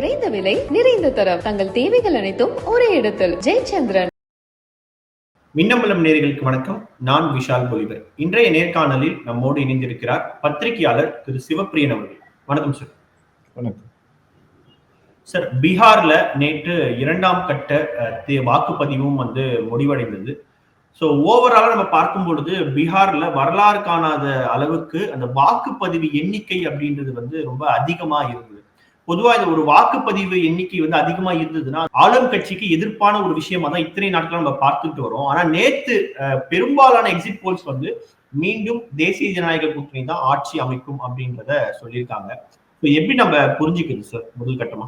குறைந்த விலை நிறைந்த தரம். தங்கள் தேவைகள் அனைத்தும் ஒரே இடத்தில். ஜெயச்சந்திரன். மின்னம்பலம் நேர்களுக்கு வணக்கம். நான் விஷால் பொலிவர். இன்றைய நேர்காணலில் நம்மோடு இணைந்திருக்கிறார் பத்திரிகையாளர் திரு சிவப்பிரியன் அவர்கள். வணக்கம் சார் வணக்கம். சார் பீகார்ல நேற்று இரண்டாம் கட்ட வாக்குப்பதிவும் வந்து முடிவடைந்தது. ஸோ ஓவராலா நம்ம பார்க்கும் பொழுது பீகார்ல வரலாறு காணாத அளவுக்கு அந்த வாக்குப்பதிவு எண்ணிக்கை அப்படின்றது வந்து ரொம்ப அதிகமா இருந்தது. பொதுவா இந்த ஒரு வாக்குப்பதிவு எண்ணிக்கை வந்து அதிகமா இருந்ததுன்னா ஆளும் கட்சிக்கு எதிர்ப்பான ஒரு விஷயமா தான் இத்தனை நாட்கள் நம்ம பார்த்துட்டு வரோம். ஆனா நேத்து பெரும்பாலான எக்ஸிட் போல்ஸ் வந்து மீண்டும் தேசிய ஜனநாயக கூட்டணி தான் ஆட்சி அமைக்கும் அப்படின்றத சொல்லியிருக்காங்க. எப்படி நம்ம புரிஞ்சுக்கிறது சார் முதல் கட்டமா?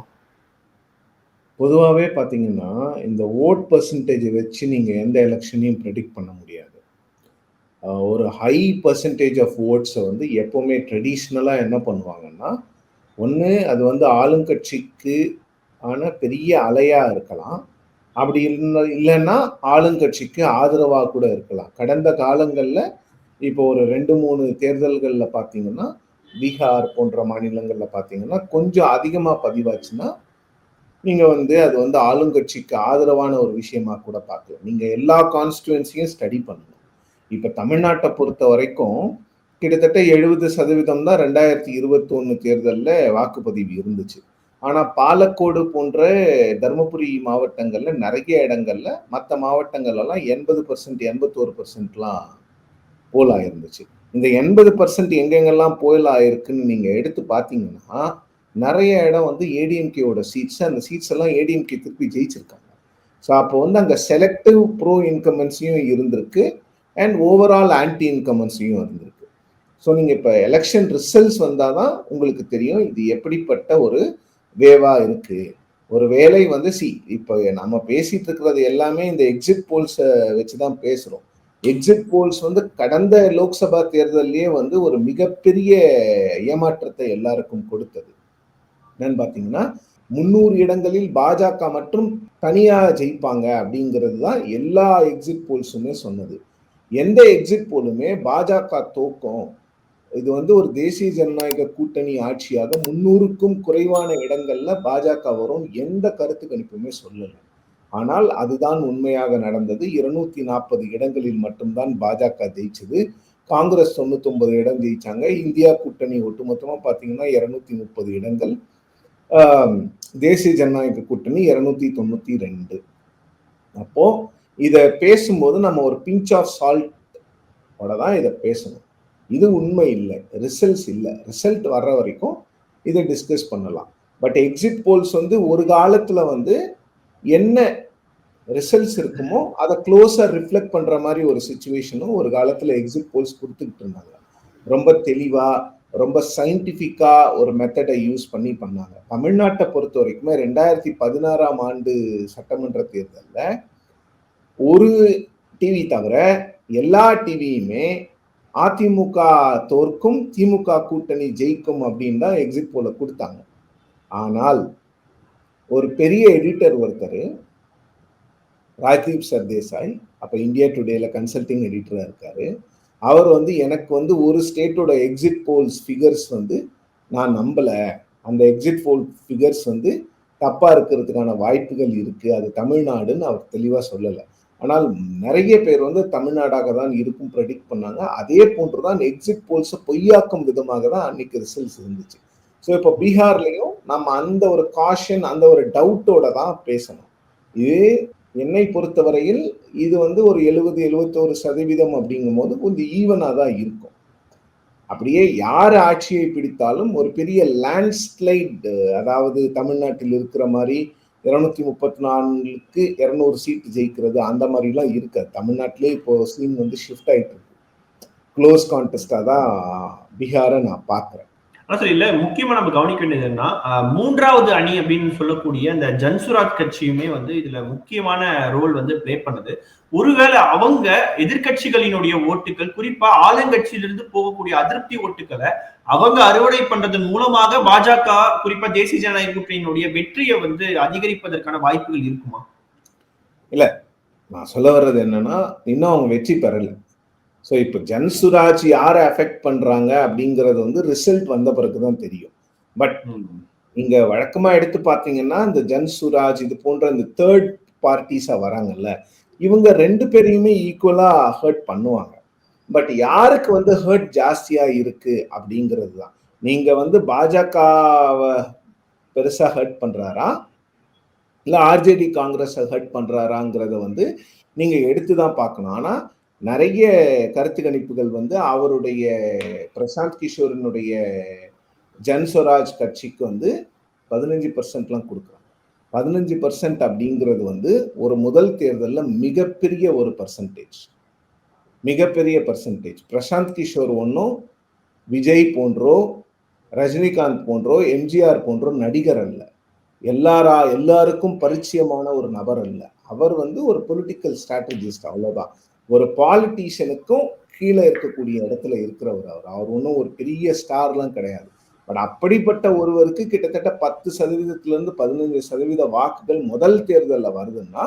பொதுவாகவே பார்த்தீங்கன்னா இந்த ஓட் பர்சன்டேஜை வச்சு நீங்கள் எந்த எலெக்ஷனையும் ப்ரெடிக்ட் பண்ண முடியாது. ஒரு ஹை பர்சன்டேஜ் ஆஃப் ஓட்ஸை வந்து எப்போவுமே ட்ரெடிஷ்னலாக என்ன பண்ணுவாங்கன்னா ஒன்று அது வந்து ஆளுங்கட்சிக்கு ஆன பெரிய அலையாக இருக்கலாம். அப்படி இல்லை இல்லைன்னா ஆளுங்கட்சிக்கு ஆதரவாக கூட இருக்கலாம். கடந்த காலங்களில் இப்போ ஒரு ரெண்டு மூணு தேர்தல்களில் பார்த்தீங்கன்னா பீகார் போன்ற மாநிலங்களில் பார்த்தீங்கன்னா கொஞ்சம் அதிகமாக பதிவாச்சுன்னா நீங்கள் வந்து அது வந்து ஆளுங்கட்சிக்கு ஆதரவான ஒரு விஷயமா கூட பார்க்கலாம் நீங்கள் எல்லா கான்ஸ்டுவன்சியும் ஸ்டடி பண்ணணும் இப்போ தமிழ்நாட்டை பொறுத்த வரைக்கும் கிட்டத்தட்ட எழுபது சதவீதம் தான் ரெண்டாயிரத்தி இருபத்தி ஒன்று தேர்தலில் வாக்குப்பதிவு இருந்துச்சு. ஆனால் பாலக்கோடு போன்ற தருமபுரி மாவட்டங்களில் நிறைய இடங்கள்ல மற்ற மாவட்டங்கள்லாம் எண்பது பர்சன்ட் எண்பத்தோரு பர்சன்ட்லாம் போல் ஆயிருந்துச்சு இந்த எண்பது பர்சன்ட் எங்கெங்கெல்லாம் போல் ஆயிருக்குன்னு நீங்கள் எடுத்து பார்த்தீங்கன்னா நிறைய இடம் வந்து ஏடிஎம்கேவோட சீட்ஸ் அந்த சீட்ஸ் எல்லாம் ஏடிஎம்கே திருப்பி ஜெயிச்சிருக்காங்க. ஸோ அப்போ வந்து அங்கே செலக்டிவ் ப்ரோ இன்கமன்ஸையும் இருந்திருக்கு அண்ட் ஓவரால் ஆன்டி இன்கமன்ஸையும் இருந்திருக்கு. ஸோ நீங்கள் இப்போ எலெக்ஷன் ரிசல்ட்ஸ் வந்தால் தான் உங்களுக்கு தெரியும் இது எப்படிப்பட்ட ஒரு வேவாக இருக்குது ஒரு வேலை வந்து சி இப்போ நம்ம பேசிட்டு இருக்கிறது எல்லாமே இந்த எக்ஸிட் போல்ஸை வச்சு தான் பேசுகிறோம் எக்ஸிட் போல்ஸ் வந்து கடந்த லோக்சபா தேர்தல்லையே வந்து ஒரு மிகப்பெரிய ஏமாற்றத்தை எல்லாருக்கும் கொடுத்தது. என்னன்னு பார்த்தீங்கன்னா முன்னூறு இடங்களில் பாஜக மற்றும் தனியாக ஜெயிப்பாங்க அப்படிங்கிறது தான் எல்லா எக்ஸிட் போல்ஸுமே சொன்னது. எந்த எக்ஸிட் போலுமே பாஜக தோக்கம் இது வந்து ஒரு தேசிய ஜனநாயக கூட்டணி ஆட்சியாக முன்னூறுக்கும் குறைவான இடங்கள்ல பாஜக வரும் எந்த கருத்து கணிப்புமே சொல்லலை. ஆனால் அதுதான் உண்மையாக நடந்தது. இருநூத்தி நாற்பது இடங்களில் மட்டும்தான் பாஜக ஜெயிச்சது. காங்கிரஸ் தொண்ணூத்தி இடம் ஜெயிச்சாங்க. இந்தியா கூட்டணி ஒட்டுமொத்தமா பாத்தீங்கன்னா இருநூத்தி முப்பது இடங்கள். தேசிய ஜனநாயக கூட்டணி இருநூத்தி தொண்ணூத்தி ரெண்டு. அப்போ இத பேசும்போது நம்ம ஒரு பிஞ்ச் ஆஃப் சால்ட் தான் இதை பேசணும். இது உண்மை இல்லை. ரிசல்ட்ஸ் இல்லை. ரிசல்ட் வர்ற வரைக்கும் இதை டிஸ்கஸ் பண்ணலாம். பட் எக்ஸிட் போல்ஸ் வந்து ஒரு காலத்தில் வந்து என்ன ரிசல்ட்ஸ் இருக்குமோ அதை க்ளோஸாக ரிஃப்ளெக்ட் பண்ணுற மாதிரி ஒரு சுச்சுவேஷனும் ஒரு காலத்தில் எக்ஸிட் போல்ஸ் கொடுத்துக்கிட்டு இருந்தாங்க. ரொம்ப தெளிவாக ரொம்ப சயின்டிஃபிக்காக ஒரு மெத்தடை யூஸ் பண்ணி பண்ணாங்க. தமிழ்நாட்டை பொறுத்த வரைக்குமே ரெண்டாயிரத்தி பதினாறாம் ஆண்டு சட்டமன்ற தேர்தலில் ஒரு டிவி தவிர எல்லா டிவியுமே அதிமுக தோற்கும் திமுக கூட்டணி ஜெயிக்கும் அப்படின்னு தான் எக்ஸிட் போல கொடுத்தாங்க. ஆனால் ஒரு பெரிய எடிட்டர் ஒருத்தர் ராஜீப் சர்தேசாய் அப்போ இந்தியா டுடேல கன்சல்டிங் எடிட்டராக இருக்காரு. அவர் வந்து எனக்கு வந்து ஒரு ஸ்டேட்டோட எக்ஸிட் போல்ஸ் ஃபிகர்ஸ் வந்து நான் நம்பலை. அந்த எக்ஸிட் போல் ஃபிகர்ஸ் வந்து தப்பாக இருக்கிறதுக்கான வாய்ப்புகள் இருக்குது அது தமிழ்நாடுன்னு அவர் தெளிவாக சொல்லலை. ஆனால் நிறைய பேர் வந்து தமிழ்நாடாக தான் இருக்கும் ப்ரெடிக்ட் பண்ணாங்க. அதே போன்றுதான் எக்ஸிட் போல்ஸை பொய்யாக்கும் விதமாக தான் அன்னைக்கு ரிசல்ட்ஸ் இருந்துச்சு. ஸோ இப்போ பீகார்லையும் நம்ம அந்த ஒரு காஷன் அந்த ஒரு டவுட்டோட தான் பேசணும். இது என்னை பொறுத்தவரையில் இது வந்து ஒரு எழுபது எழுபத்தோரு சதவீதம் அப்படிங்கும் போது கொஞ்சம் ஈவனாக தான் இருக்கும். அப்படியே யார் ஆட்சியை பிடித்தாலும் ஒரு பெரிய லேண்ட்ஸ்லைட் அதாவது தமிழ்நாட்டில் இருக்கிற மாதிரி இருநூத்தி முப்பத்தி நான்குக்கு இரநூறு சீட்டு ஜெயிக்கிறது. அந்த மாதிரிலாம் இருக்காது. தமிழ்நாட்டிலே இப்போ சீன் வந்து ஷிஃப்ட் ஆயிட்டு இருக்கு. க்ளோஸ் கான்டெஸ்டாக தான் பீகாரை நான் பார்க்குறேன். சார் இல்ல முக்கியமா நம்ம கவனிக்க வேண்டியது என்னன்னா மூன்றாவது அணி அப்படின்னு சொல்லக்கூடிய அந்த ஜன்சுராத் கட்சியுமே வந்து இதுல முக்கியமான ரோல் வந்து ப்ளே பண்ணுது. ஒருவேளை அவங்க எதிர்க்கட்சிகளினுடைய ஓட்டுகள் குறிப்பா ஆளுங்கட்சியிலிருந்து போகக்கூடிய அதிருப்தி ஓட்டுகளை அவங்க அறுவடை பண்றதன் மூலமாக பாஜக குறிப்பா தேசிய ஜனநாயக கூட்டணியினுடைய வெற்றியை வந்து அதிகரிப்பதற்கான வாய்ப்புகள் இருக்குமா? நான் சொல்ல வர்றது என்னன்னா இன்னும் அவங்க வெற்றி பெறல. ஸோ இப்போ ஜன்சுராஜ் யாரை அஃபெக்ட் பண்றாங்க அப்படிங்கிறது வந்து ரிசல்ட் வந்த பிறகு தான் தெரியும் பட். இங்க வழக்கமா எடுத்து பார்த்தீங்கன்னா இந்த ஜன் சுராஜ் இது போன்ற இந்த தேர்ட் பார்ட்டிஸா வராங்கல்ல இவங்க ரெண்டு பேரையுமே ஈக்குவலா ஹர்ட் பண்ணுவாங்க. பட் யாருக்கு வந்து ஹர்ட் ஜாஸ்தியா இருக்கு அப்படிங்கிறது தான் நீங்க வந்து பாஜகவை பெருசா ஹர்ட் பண்றாரா? இல்ல ஆர்ஜேடி காங்கிரஸ் ஹர்ட் பண்றாராங்கிறத வந்து நீங்க எடுத்து தான் பார்க்கணும். ஆனா நிறைய கருத்து கணிப்புகள் வந்து அவருடைய பிரசாந்த் கிஷோரினுடைய ஜன்ஸ்வராஜ் கட்சிக்கு வந்து பதினஞ்சு பர்சன்ட்லாம் கொடுக்குறாங்க. பதினஞ்சு பர்சன்ட் அப்படிங்கிறது வந்து ஒரு முதல் தேர்தலில் மிகப்பெரிய ஒரு பர்சன்டேஜ். மிகப்பெரிய பர்சன்டேஜ். பிரசாந்த் கிஷோர் ஒன்றும் விஜய் போன்றோ ரஜினிகாந்த் போன்றோ எம்ஜிஆர் போன்றோ நடிகர் அல்ல. எல்லாரா எல்லாருக்கும் பரிச்சயமான ஒரு நபர் அல்ல. அவர் வந்து ஒரு பொலிட்டிக்கல் ஸ்ட்ராட்டஜிஸ்ட் அவ்வளோதான் ஒரு பாலிட்டிஷியனுக்கும் கீழே இருக்கக்கூடிய இடத்துல இருக்கிறவர் அவர். அவர் ஒன்றும் ஒரு பெரிய ஸ்டார்லாம் கிடையாது. பட் அப்படிப்பட்ட ஒருவருக்கு கிட்டத்தட்ட பத்து சதவீதத்திலிருந்து பதினஞ்சு சதவீத வாக்குகள் முதல் தேர்தலில் வருதுன்னா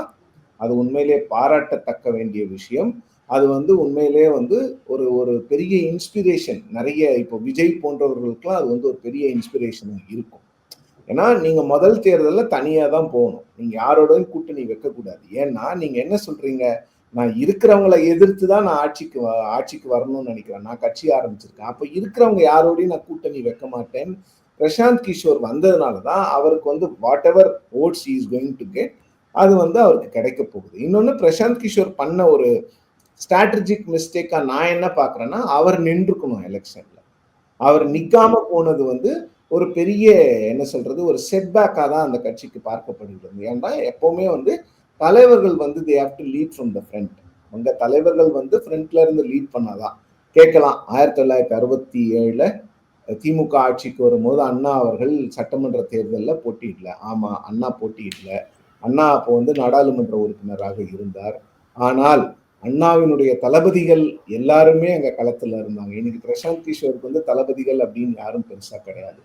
அது உண்மையிலே பாராட்டத்தக்க வேண்டிய விஷயம். அது வந்து உண்மையிலே வந்து ஒரு ஒரு பெரிய இன்ஸ்பிரேஷன் நிறைய இப்போ விஜய் போன்றவர்களுக்கெல்லாம் அது வந்து ஒரு பெரிய இன்ஸ்பிரேஷனாக இருக்கும். ஏன்னா நீங்கள் முதல் தேர்தலில் தனியாக தான் போகணும். நீங்கள் யாரோடையும் கூட்டணி வைக்கக்கூடாது. ஏன்னா நீங்கள் என்ன சொல்கிறீங்க நான் இருக்கிறவங்களை எதிர்த்து தான் நான் ஆட்சிக்கு ஆட்சிக்கு வரணும்னு நினைக்கிறேன். நான் கட்சி ஆரம்பிச்சிருக்கேன். அப்போ இருக்கிறவங்க யாரோடையும் நான் கூட்டணி வைக்க மாட்டேன். பிரசாந்த் கிஷோர் வந்ததுனால தான் அவருக்கு வந்து whatever odds is going to get அது வந்து அவருக்கு கிடைக்க போகுது. இன்னொன்று பிரசாந்த் கிஷோர் பண்ண ஒரு ஸ்ட்ராட்டஜிக் மிஸ்டேக்காக நான் என்ன பார்க்குறேன்னா அவர் நின்றுக்கணும் எலெக்ஷனில். அவர் நிற்காம போனது வந்து ஒரு பெரிய என்ன சொல்றது ஒரு செட்பேக்காக தான் அந்த கட்சிக்கு பார்க்கப்படுகிறது. ஏன்னா எப்போவுமே வந்து தலைவர்கள் வந்து they have to lead from the front உங்க தலைவர்கள் வந்து ஃப்ரண்ட்ல இருந்து லீட் பண்ணாதான். கேட்கலாம். ஆயிரத்தி தொள்ளாயிரத்தி அறுபத்தி ஏழுல திமுக ஆட்சிக்கு வரும்போது அண்ணா அவர்கள் சட்டமன்ற தேர்தலில் போட்டியிடல. ஆமா அண்ணா போட்டியிடல. அண்ணா அப்போ வந்து நாடாளுமன்ற உறுப்பினராக இருந்தார். ஆனால் அண்ணாவினுடைய தளபதிகள் எல்லாருமே அங்க களத்துல இருந்தாங்க. இன்னைக்கு பிரசாந்த் கிஷோருக்கு வந்து தளபதிகள் அப்படின்னு யாரும் பெருசா கிடையாது.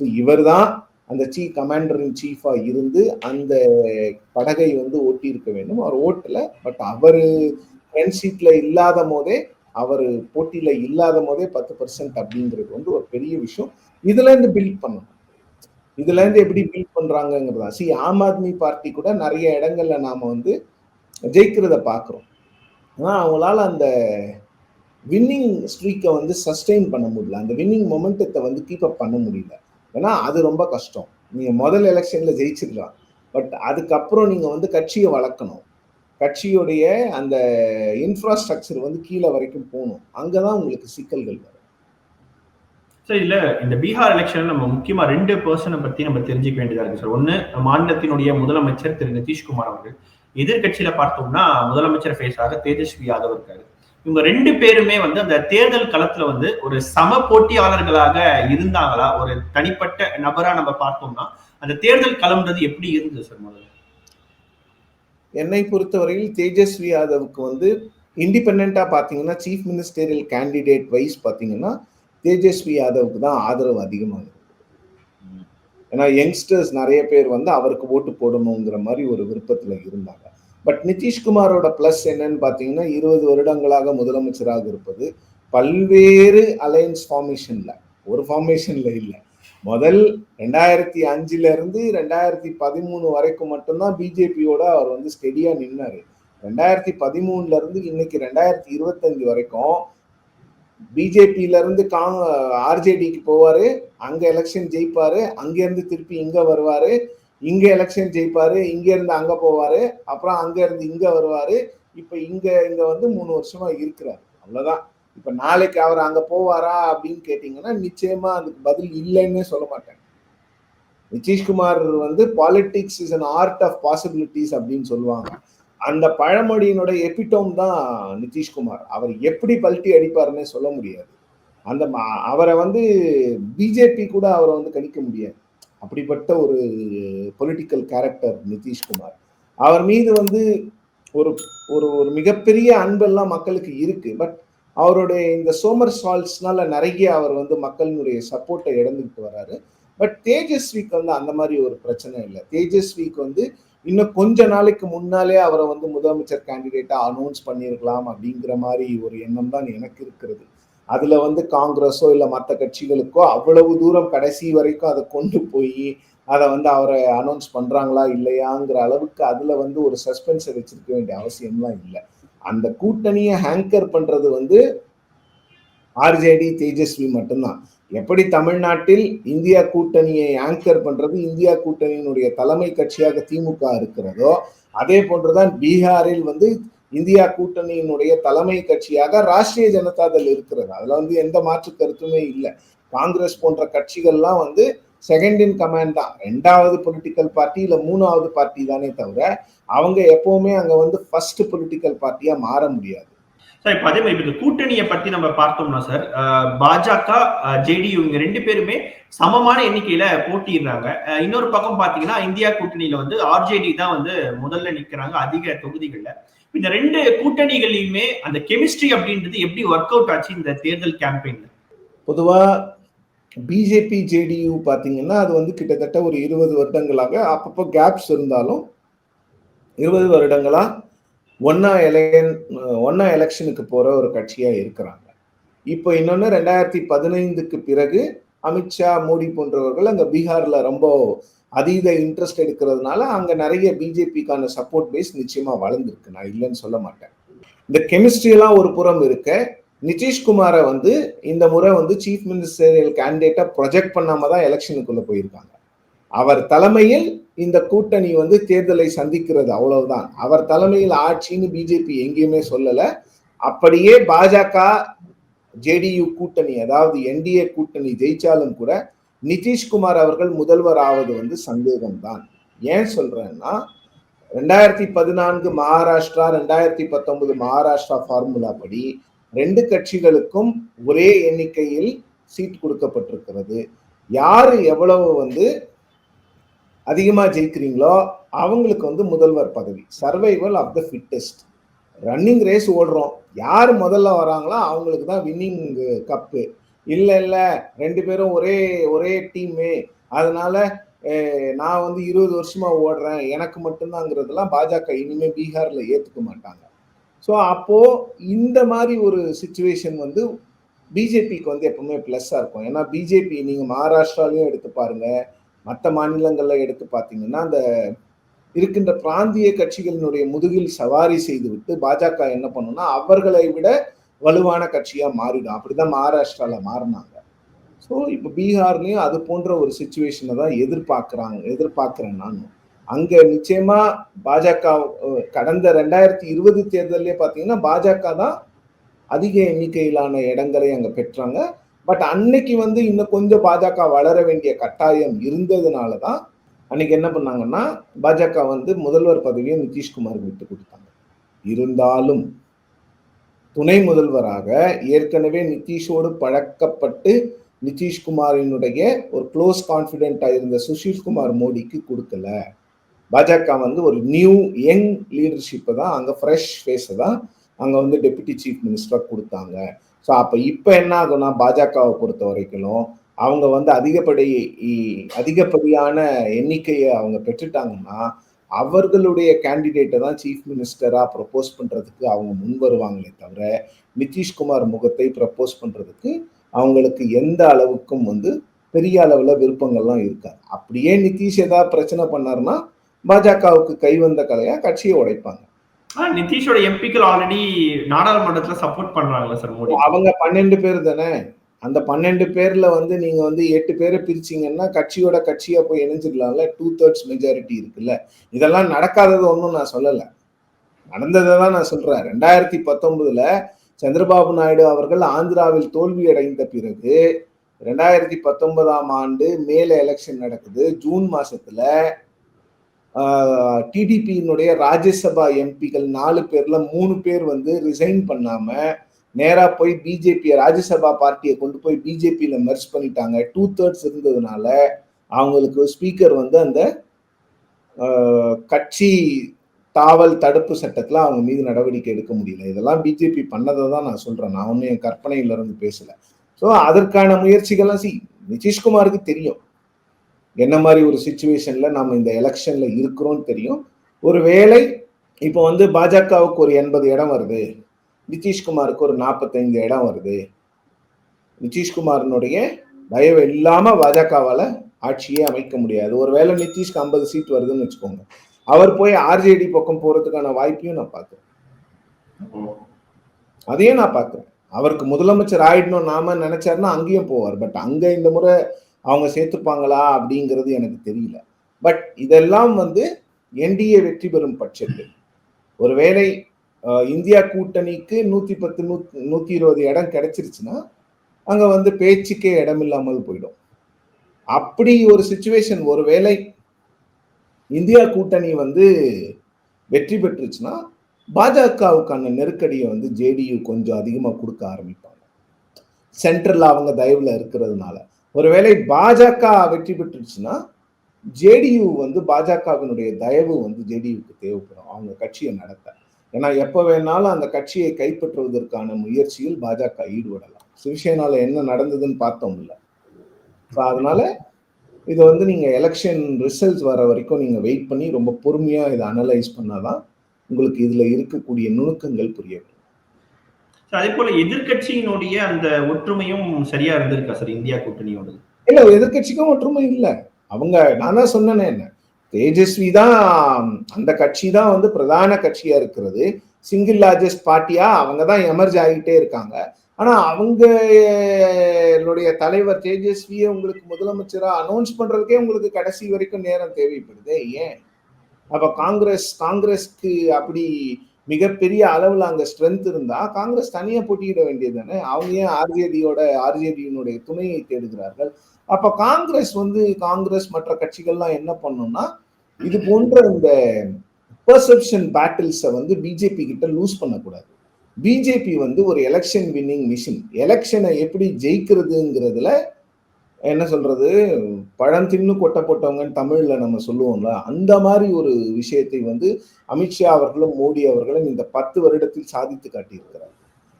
ஸோ இவர் தான் அந்த சீஃப் கமாண்டர் இன் சீஃபாக இருந்து அந்த படகை வந்து ஓட்டி இருக்க வேண்டும். அவர் ஓட்டல பட் அவர் ஃப்ரண்ட் இல்லாத போதே அவர் போட்டியில் இல்லாத போதே பத்து பர்சன்ட் அப்படிங்கிறது வந்து ஒரு பெரிய விஷயம். இதுலேருந்து பில்ட் பண்ணணும். இதுலேருந்து எப்படி build பண்றாங்கிறதா C Aam Aadmi party கூட நிறைய இடங்கள்ல நாம் வந்து ஜெயிக்கிறத பார்க்குறோம். ஆனால் அவங்களால அந்த வின்னிங் ஸ்ட்ரீக்கை வந்து சஸ்டெயின் பண்ண முடியல. அந்த வின்னிங் மொமெண்டத்தை வந்து கீப் அப் பண்ண முடியல. ஏன்னா அது ரொம்ப கஷ்டம். நீங்கள் முதல் எலெக்ஷனில் ஜெயிச்சிடலாம் பட் அதுக்கப்புறம் நீங்கள் வந்து கட்சியை வளர்க்கணும். கட்சியுடைய அந்த இன்ஃப்ராஸ்ட்ரக்சர் வந்து கீழே வரைக்கும் போகணும். அங்கே தான் உங்களுக்கு சிக்கல்கள் வரும். சார் இல்ல இந்த பீகார் எலெக்ஷன்ல நம்ம முக்கியமா ரெண்டு பர்சனை பத்தி நம்ம தெரிஞ்சுக்க வேண்டியதா இருக்கு சார் ஒன்னு மாநிலத்தினுடைய முதலமைச்சர் திரு நிதிஷ்குமார் அவர்கள். எதிர்கட்சியில பார்த்தோம்னா முதலமைச்சர் ஃபேஸாக தேஜஸ்வி யாதவ் இருக்காரு. இவங்க ரெண்டு பேருமே வந்து அந்த தேர்தல் களத்துல வந்து ஒரு சம போட்டியாளர்களாக இருந்தாங்களா? ஒரு தனிப்பட்ட நபரா நம்ம பார்த்தோம்னா அந்த தேர்தல் களம்ன்றது எப்படி இருந்தது சார் முதல்ல? என்னை பொறுத்தவரையில் தேஜஸ்வி யாதவுக்கு வந்து இண்டிபெண்டா பாத்தீங்கன்னா சீஃப் மினிஸ்டரியல் கேண்டிடேட் வைஸ் பாத்தீங்கன்னா தேஜஸ்வி யாதவுக்கு தான் ஆதரவு அதிகமாக இருக்கு. ஏன்னா யங்ஸ்டர்ஸ் நிறைய பேர் வந்து அவருக்கு ஓட்டு போடணுங்கிற மாதிரி ஒரு விருப்பத்துல இருந்தாங்க. பட் நிதிஷ்குமாரோட பிளஸ் என்னன்னு பார்த்தீங்கன்னா இருபது வருடங்களாக முதலமைச்சராக இருப்பது பல்வேறு அலையன்ஸ் ஃபார்மேஷன்ல ஒரு ஃபார்மேஷன்ல இல்லை. முதல் ரெண்டாயிரத்தி அஞ்சுல இருந்து ரெண்டாயிரத்தி பதிமூணு வரைக்கும் மட்டும்தான் பிஜேபியோட அவர் வந்து ஸ்டெடியா நின்னாரு. ரெண்டாயிரத்தி பதிமூணுல இருந்து இன்னைக்கு ரெண்டாயிரத்தி இருபத்தஞ்சு வரைக்கும் பிஜேபியில இருந்து காங் ஆர்ஜேடிக்கு போவாரு அங்க எலெக்ஷன் ஜெயிப்பாரு அங்கேருந்து திருப்பி இங்க வருவாரு. இங்க எலெக்ஷன் ஜெயிப்பாரு இங்க இருந்து அங்க போவாரு அப்புறம் அங்க இருந்து இங்க வருவாரு. இப்ப இங்க இங்க வந்து மூணு வருஷமா இருக்கிறாரு. அவ்வளவுதான். இப்ப நாளைக்கு அவர் அங்க போவாரா அப்படின்னு கேட்டீங்கன்னா நிச்சயமா அதுக்கு பதில் இல்லைன்னே சொல்ல மாட்டேன். நிதிஷ்குமார் வந்து politics is an art of possibilities அப்படின்னு சொல்லுவாங்க. அந்த பழமொழியினோட எபிட்டோம் தான் நிதிஷ்குமார். அவர் எப்படி பல்ட்டி அடிப்பாருன்னே சொல்ல முடியாது. அந்த அவரை வந்து பிஜேபி கூட அவரை வந்து கணிக்க முடியாது. அப்படிப்பட்ட ஒரு பொலிட்டிக்கல் கேரக்டர் நிதிஷ்குமார். அவர் மீது வந்து ஒரு ஒரு ஒரு மிகப்பெரிய அன்பெல்லாம் மக்களுக்கு இருக்கு. பட் அவருடைய இந்த சோமர் சால்ஸ்னால நிறைய அவர் வந்து மக்களினுடைய சப்போர்ட்டை இழந்துக்கிட்டு வர்றாரு பட் தேஜஸ்விக்கு வந்து அந்த மாதிரி ஒரு பிரச்சனை இல்லை. தேஜஸ்விக்கு வந்து இன்னும் கொஞ்ச நாளைக்கு முன்னாலே அவரை வந்து முதலமைச்சர் கேண்டிடேட்டா அனௌன்ஸ் பண்ணியிருக்கலாம் அப்படிங்கிற மாதிரி ஒரு எண்ணம் தான் எனக்கு இருக்கிறது. அதில் வந்து காங்கிரஸோ இல்லை மற்ற கட்சிகளுக்கோ அவ்வளவு தூரம் கடைசி வரைக்கும் அதை கொண்டு போய் அதை வந்து அவரை அனௌன்ஸ் பண்ணுறாங்களா இல்லையாங்கிற அளவுக்கு அதில் வந்து ஒரு சஸ்பென்ஸை வச்சிருக்க வேண்டிய அவசியம்லாம் இல்லை. அந்த கூட்டணியை ஹேங்கர் பண்ணுறது வந்து ஆர்ஜேடி தேஜஸ்வி மட்டும்தான். எப்படி தமிழ்நாட்டில் இந்தியா கூட்டணியை ஆங்கர் பண்ணுறது இந்தியா கூட்டணியினுடைய தலைமை கட்சியாக திமுக இருக்கிறதோ அதே போன்றுதான் பீகாரில் வந்து இந்தியா கூட்டணியினுடைய தலைமை கட்சியாக ராஷ்டிரிய ஜனதா தள் இருக்கிறது. அதுல வந்து எந்த மாற்று கருத்துமே இல்லை. காங்கிரஸ் போன்ற கட்சிகள்லாம் வந்து செகண்ட் இன் கமாண்ட் தான். ரெண்டாவது பொலிட்டிக்கல் பார்ட்டி இல்ல மூணாவது பார்ட்டி தானே தவிர அவங்க எப்பவுமே அங்க வந்து ஃபர்ஸ்ட் பொலிட்டிக்கல் பார்ட்டியா மாற முடியாது. சார் இப்ப அதே மாதிரி இந்த கூட்டணியை பத்தி நம்ம பார்த்தோம்னா சார் அஹ், பாஜக ஜேடியு இவங்க ரெண்டு பேருமே சமமான எண்ணிக்கையில போட்டிடுறாங்க இன்னொரு பக்கம் பாத்தீங்கன்னா இந்தியா கூட்டணியில வந்து ஆர்ஜேடி தான் வந்து முதல்ல நிக்கிறாங்க அதிக தொகுதிகள்ல. இந்த ரெண்டு கூட்டணிகளையுமே அந்த கெமிஸ்ட்ரி அப்படின்றது எப்படி ஒர்க் அவுட் ஆச்சு இந்த தேர்தல் கேம்பெயின்ல பொதுவா பிஜேபி ஜேடியு பார்த்தீங்கன்னா அது வந்து கிட்டத்தட்ட ஒரு இருபது வருடங்களாக அப்பப்போ கேப்ஸ் இருந்தாலும் இருபது வருடங்களா ஒன்னா எலையன் ஒன்னா எலெக்ஷனுக்கு போற ஒரு கட்சியா இருக்கிறாங்க. இப்போ இன்னொன்று ரெண்டாயிரத்தி பதினைந்துக்கு பிறகு அமித்ஷா மோடி போன்றவர்கள் அங்கே பீகாரில் ரொம்ப அதீத இன்ட்ரெஸ்ட் எடுக்கிறதுனால அங்கே நிறைய பிஜேபிக்கான சப்போர்ட் பேஸ் நிச்சயமாக வளர்ந்துருக்கு. நான் இல்லைன்னு சொல்ல மாட்டேன். இந்த கெமிஸ்ட்ரியெல்லாம் ஒரு புறம் இருக்க. நிதிஷ்குமாரை வந்து இந்த முறை வந்து சீஃப் மினிஸ்டரியல் கேண்டிடேட்டை ப்ரொஜெக்ட் பண்ணாம தான் எலெக்ஷனுக்குள்ளே போயிருக்காங்க. அவர் தலைமையில் இந்த கூட்டணி வந்து தேர்தலை சந்திக்கிறது அவ்வளவுதான். அவர் தலைமையில் ஆட்சின்னு பிஜேபி எங்கேயுமே சொல்லலை. அப்படியே பாஜக ஜேடியு கூட்டணி அதாவது என்டிஏ கூட்டணி ஜெயிச்சாலும் கூட நிதிஷ்குமார் அவர்கள் முதல்வர் ஆவது வந்து சந்தேகம்தான். ஏன் சொல்றேன்னா ரெண்டாயிரத்தி பதினான்கு மகாராஷ்டிரா ரெண்டாயிரத்தி பத்தொன்பது மகாராஷ்டிரா ஃபார்முலா படி ரெண்டு கட்சிகளுக்கும் ஒரே எண்ணிக்கையில் சீட் கொடுக்கப்பட்டிருக்கிறது. யார் எவ்வளவு வந்து அதிகமாக ஜெயிக்கிறீங்களோ அவங்களுக்கு வந்து முதல்வர் பதவி survival of the fittest running race ஓடுறோம். யார் முதல்ல வராங்களோ அவங்களுக்கு தான் வின்னிங் கப்பு இல்லை இல்லை. ரெண்டு பேரும் ஒரே ஒரே டீமு அதனால நான் வந்து இருபது வருஷமா ஓடுறேன். எனக்கு மட்டும்தாங்கிறதெல்லாம் பாஜக இனிமே பீகார்ல ஏத்துக்க மாட்டாங்க. ஸோ அப்போ இந்த மாதிரி ஒரு சுச்சுவேஷன் வந்து பிஜேபிக்கு வந்து எப்பவுமே ப்ளஸ்ஸாக இருக்கும். ஏன்னா பிஜேபி நீங்கள் மகாராஷ்டிராலையும் எடுத்து பாருங்க. மற்ற மாநிலங்களில் எடுத்து பார்த்தீங்கன்னா அந்த இருக்கின்ற பிராந்திய கட்சிகளினுடைய முதுகில் சவாரி செய்து விட்டு பாஜக என்ன பண்ணும்னா அவர்களை விட வலுவான கட்சியாக மாறிடும். அப்படிதான் மகாராஷ்டிராவில் மாறினாங்க. ஸோ இப்போ பீகார்லேயும் அது போன்ற ஒரு சுச்சுவேஷனை தான் எதிர்பார்க்குறாங்க எதிர்பார்க்குறேன் நான். அங்கே நிச்சயமாக பாஜக கடந்த ரெண்டாயிரத்தி இருபது தேர்தலே பார்த்தீங்கன்னா பாஜக தான் அதிக எண்ணிக்கையிலான இடங்களை அங்கே பெற்றாங்க. பட் அன்னைக்கு வந்து இன்னும் கொஞ்சம் பாஜக வளர வேண்டிய கட்டாயம் இருந்ததுனால தான் அன்னைக்கு என்ன பண்ணாங்கன்னா பாஜக வந்து முதல்வர் பதவியை நிதிஷ்குமார் விட்டு கொடுத்தாங்க. இருந்தாலும் துணை முதல்வராக ஏற்கனவே நிதிஷோடு பழக்கப்பட்டு நிதிஷ்குமாரினுடைய ஒரு க்ளோஸ் கான்ஃபிடென்ட்டாக இருந்த சுஷில்குமார் மோடிக்கு கொடுக்கல. பாஜக வந்து ஒரு நியூ யங் லீடர்ஷிப்பை தான் அங்கே ஃப்ரெஷ் ஃபேஸை தான் அங்கே வந்து டெபுட்டி சீஃப் மினிஸ்டராக கொடுத்தாங்க. ஸோ அப்போ இப்போ என்ன ஆகும்னா பாஜகவை பொறுத்த வரைக்கும் அவங்க வந்து அதிகப்படி அதிகப்படியான எண்ணிக்கையை அவங்க பெற்றுட்டாங்கன்னா அவர்களுடைய கேண்டிடேட்டை தான் சீஃப் மினிஸ்டரா ப்ரப்போஸ் பண்றதுக்கு அவங்க முன் வருவாங்களே தவிர நிதிஷ்குமார் முகத்தை ப்ரப்போஸ் பண்றதுக்கு அவங்களுக்கு எந்த அளவுக்கும் வந்து பெரிய அளவுல விருப்பங்கள்லாம் இருக்காது. அப்படியே நிதிஷ் ஏதாவது பிரச்சனை பண்ணாருன்னா பாஜகவுக்கு கைவந்த கலையா கட்சியை உடைப்பாங்க. நிதிஷோட எம்பிக்கள் ஆல்ரெடி நாடாளுமன்றத்துல சப்போர்ட் பண்றாங்களா சார் மோடி. அவங்க பன்னெண்டு பேர் தானே? அந்த பன்னெண்டு பேர்ல வந்து நீங்க வந்து எட்டு பேரை பிரிச்சீங்கன்னா கட்சியோட கட்சியா போய் இணைஞ்சிடலாம்ல? டூ தேர்ட்ஸ் மெஜாரிட்டி இருக்குல்ல? இதெல்லாம் நடக்காதது ஒன்றும் நான் சொல்லலை. நடந்ததை தான் நான் சொல்றேன். ரெண்டாயிரத்தி பத்தொன்பதுல சந்திரபாபு நாயுடு அவர்கள் ஆந்திராவில் தோல்வி அடைந்த பிறகு ரெண்டாயிரத்தி பத்தொன்பதாம் ஆண்டு மேல எலெக்ஷன் நடக்குது. ஜூன் மாசத்துல டிடிபியினுடைய ராஜ்யசபா எம்பிகள் நாலு பேர்ல மூணு பேர் வந்து ரிசைன் பண்ணாம நேராக போய் பிஜேபி ராஜ்யசபா பார்ட்டியை கொண்டு போய் பிஜேபியில் மெர்ஜ் பண்ணிட்டாங்க. டூ தேர்ட்ஸ் இருந்ததுனால அவங்களுக்கு ஸ்பீக்கர் வந்து அந்த கட்சி தாவல் தடுப்பு சட்டத்தில் அவங்க மீது நடவடிக்கை எடுக்க முடியல. இதெல்லாம் பிஜேபி பண்ணதை தான் நான் சொல்கிறேன் நான் ஒன்றும் என் கற்பனையிலேருந்து பேசலை. ஸோ அதற்கான முயற்சிகள்லாம் சி நிதிஷ்குமாருக்கு தெரியும். என்ன மாதிரி ஒரு சுச்சுவேஷனில் நம்ம இந்த எலெக்ஷனில் இருக்கிறோம்னு தெரியும். ஒரு வேளை இப்போ வந்து பாஜகவுக்கு ஒரு எண்பது இடம் வருது. நிதிஷ்குமாருக்கு ஒரு நாற்பத்தைந்து இடம் வருது. நிதிஷ்குமாரனுடைய தயவு இல்லாமல் பாஜகவால் ஆட்சியே அமைக்க முடியாது. ஒருவேளை நிதிஷ்க்கு ஐம்பது சீட் வருதுன்னு வச்சுக்கோங்க. அவர் போய் ஆர்ஜேடி பக்கம் போறதுக்கான வாய்ப்பையும் நான் பார்க்குறேன். அதையும் நான் பார்க்குறேன். அவருக்கு முதலமைச்சர் ஆயிடணும் நாம நினைச்சாருன்னா அங்கேயும் போவார். பட் அங்க இந்த முறை அவங்க சேர்த்துப்பாங்களா அப்படிங்கிறது எனக்கு தெரியல. பட் இதெல்லாம் வந்து என்டிஏ வெற்றி பெறும் பட்சத்தில் ஒருவேளை இந்தியா கூட்டணிக்கு நூத்தி பத்து நூத்தி நூத்தி இருபது இடம் கிடைச்சிருச்சுன்னா அங்க வந்து பேச்சுக்கே இடம் இல்லாமல் போயிடும். அப்படி ஒரு சுச்சுவேஷன் ஒருவேளை இந்தியா கூட்டணி வந்து வெற்றி பெற்றுச்சுன்னா பாஜகவுக்கான நெருக்கடியை வந்து ஜேடியு கொஞ்சம் அதிகமாக கொடுக்க ஆரம்பிப்பாங்க. சென்ட்ரல் அவங்க தயவுல இருக்கிறதுனால. ஒருவேளை பாஜக வெற்றி பெற்றுச்சுன்னா ஜேடியு வந்து பாஜகவினுடைய தயவு வந்து ஜேடியுக்கு தேவைப்படும். அவங்க கட்சியை நடத்த. ஏன்னா எப்ப வேணாலும் அந்த கட்சியை கைப்பற்றுவதற்கான முயற்சியில் பாஜக ஈடுபடலாம். சிவசேனால என்ன நடந்ததுன்னு பார்த்தோம் இல்ல. So, அதனால இது வந்து நீங்க எலெக்ஷன் ரிசல்ட்ஸ் வர வரைக்கும் நீங்க வெயிட் பண்ணி ரொம்ப பொறுமையா இதை அனலைஸ் பண்ணாதான் உங்களுக்கு இதுல இருக்கக்கூடிய நுணுக்கங்கள் புரிய வரும். அதே போல எதிர்க்கட்சியினுடைய அந்த ஒற்றுமையும் சரியா இருந்திருக்கா சார் இந்தியா கூட்டணியோட இல்ல எதிர்கட்சிக்கும் ஒற்றுமை இல்ல. அவங்க நான் தான் சொன்னேனே என்ன. தேஜஸ்வி தான் அந்த கட்சி தான் வந்து பிரதான கட்சியா இருக்கிறது. சிங்கிள் லார்ஜஸ்ட் பார்ட்டியா அவங்க தான் எமர்ஜ் ஆகிட்டே இருக்காங்க. ஆனா அவங்களுடைய தலைவர் தேஜஸ்வியை உங்களுக்கு முதலமைச்சரா அனௌன்ஸ் பண்றதுக்கே உங்களுக்கு கடைசி வரைக்கும் நேரம் தேவைப்படுது ஏன்? அப்ப காங்கிரஸ் காங்கிரஸ்க்கு அப்படி மிகப்பெரிய அளவுல அங்க ஸ்ட்ரென்த் இருந்தா காங்கிரஸ் தனியா போட்டியிட வேண்டியது தானே அவங்க ஏன் ஆர்ஜேடியோட ஆர்ஜேடியினுடைய துணையை தேடுகிறார்கள்? அப்ப காங்கிரஸ் வந்து காங்கிரஸ் மற்ற கட்சிகள்லாம் என்ன பண்ணும்னா இது போன்ற இந்த பர்செப்ஷன் பேட்டில்ஸை வந்து பிஜேபி கிட்ட லூஸ் பண்ணக்கூடாது. பிஜேபி வந்து ஒரு எலெக்ஷன் வின்னிங் மிஷின் எலெக்ஷனை எப்படி ஜெயிக்கிறதுங்கிறதுல என்ன சொல்றது? பழம் தின்னு கொட்டை போட்டவங்கன்னு தமிழ்ல நம்ம சொல்லுவோம்ல அந்த மாதிரி ஒரு விஷயத்தை வந்து அமித்ஷா அவர்களும் மோடி அவர்களும் இந்த பத்து வருடத்தில் சாதித்து காட்டியிருக்கிறார்.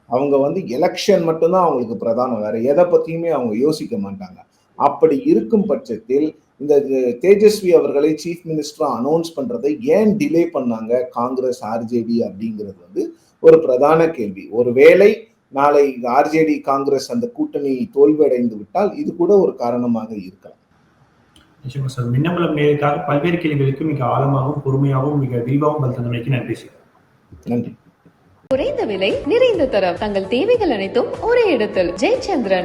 அவங்க வந்து எலெக்ஷன் மட்டும்தான் அவங்களுக்கு பிரதானம். வேற எதை பத்தியுமே அவங்க யோசிக்க மாட்டாங்க. அப்படி இருக்கும் பட்சத்தில் இந்த தேஜஸ்வி அவர்களை சீஃப் மினிஸ்டரா அனௌன்ஸ் பண்றதை ஏன் டிலே பண்ணாங்க காங்கிரஸ் ஆர்ஜேடி அப்படிங்கிறது வந்து ஒரு பிரதான கேள்வி. ஒருவேளை நாளை ஆர்ஜேடி காங்கிரஸ் அந்த கூட்டணி தோல்வியடைந்து விட்டால் இது கூட ஒரு காரணமாக இருக்கலாம். நிச்சயமா சார் மின்னம்பலம் நேருக்காக பல்வேறு கேள்விகளுக்கு மிக ஆழமாகவும் பொறுமையாகவும் மிக விரிவாகவும் பதில் தந்தமைக்கு நன்றி சார். நன்றி. குறைந்த விலை நிறைந்த தரம் தங்கள் தேவைகள் அனைத்தும் ஒரே இடத்தில். ஜெயச்சந்திரன்.